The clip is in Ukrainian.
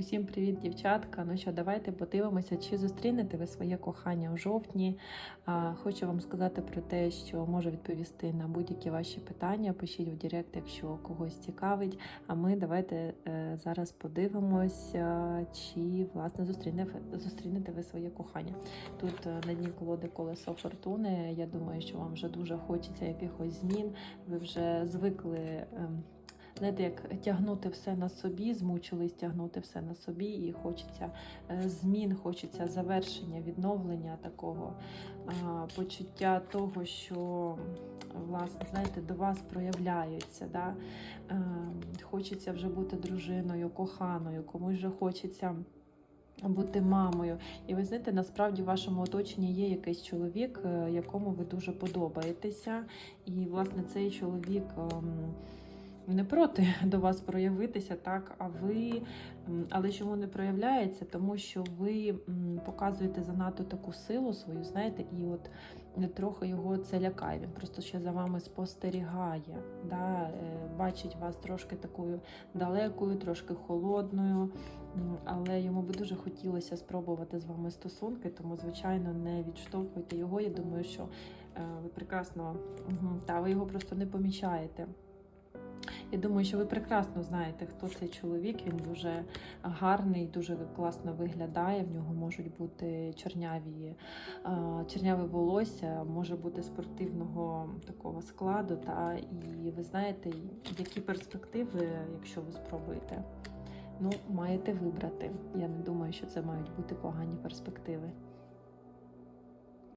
Усім привіт, дівчатка. Ну що, давайте подивимося, чи зустрінете ви своє кохання у жовтні. Хочу вам сказати про те, що можу відповісти на будь-які ваші питання. Пишіть в Директ, якщо когось цікавить. А ми давайте е, зараз подивимося, чи власне зустрінете, ви своє кохання. Тут е, на дні колоди колесо фортуни. Я думаю, що вам вже дуже хочеться якихось змін. Ви вже звикли. Знаєте, як тягнути все на собі, змучились тягнути все на собі, і хочеться е, змін, хочеться завершення, відновлення такого почуття того, що власне, знаєте, до вас проявляються. Да? Е, Хочеться вже бути дружиною, коханою, комусь вже хочеться. Бути мамою, і ви знаєте, насправді в вашому оточенні є якийсь чоловік, е, якому ви дуже подобаєтеся, і власне цей чоловік ем, не проти до вас проявитися, так, а ви, але чому не проявляється? Тому що ви показуєте занадто таку силу свою, знаєте, і от е, трохи його це лякає. Він просто ще за вами спостерігає, да, е, бачить вас трошки такою далекою, трошки холодною, але йому би дуже хотілося спробувати з вами стосунки, тому, звичайно, не відштовхуйте його. Я думаю, що е, ви прекрасно, та ви його просто не помічаєте. Я думаю, що ви прекрасно знаєте, хто цей чоловік. Він дуже гарний, дуже класно виглядає. В нього можуть бути чорняві, е, чорняве волосся, може бути спортивного такого складу. Та і ви знаєте, які перспективи, якщо ви спробуєте, ну маєте вибрати. Я не думаю, що це мають бути погані перспективи.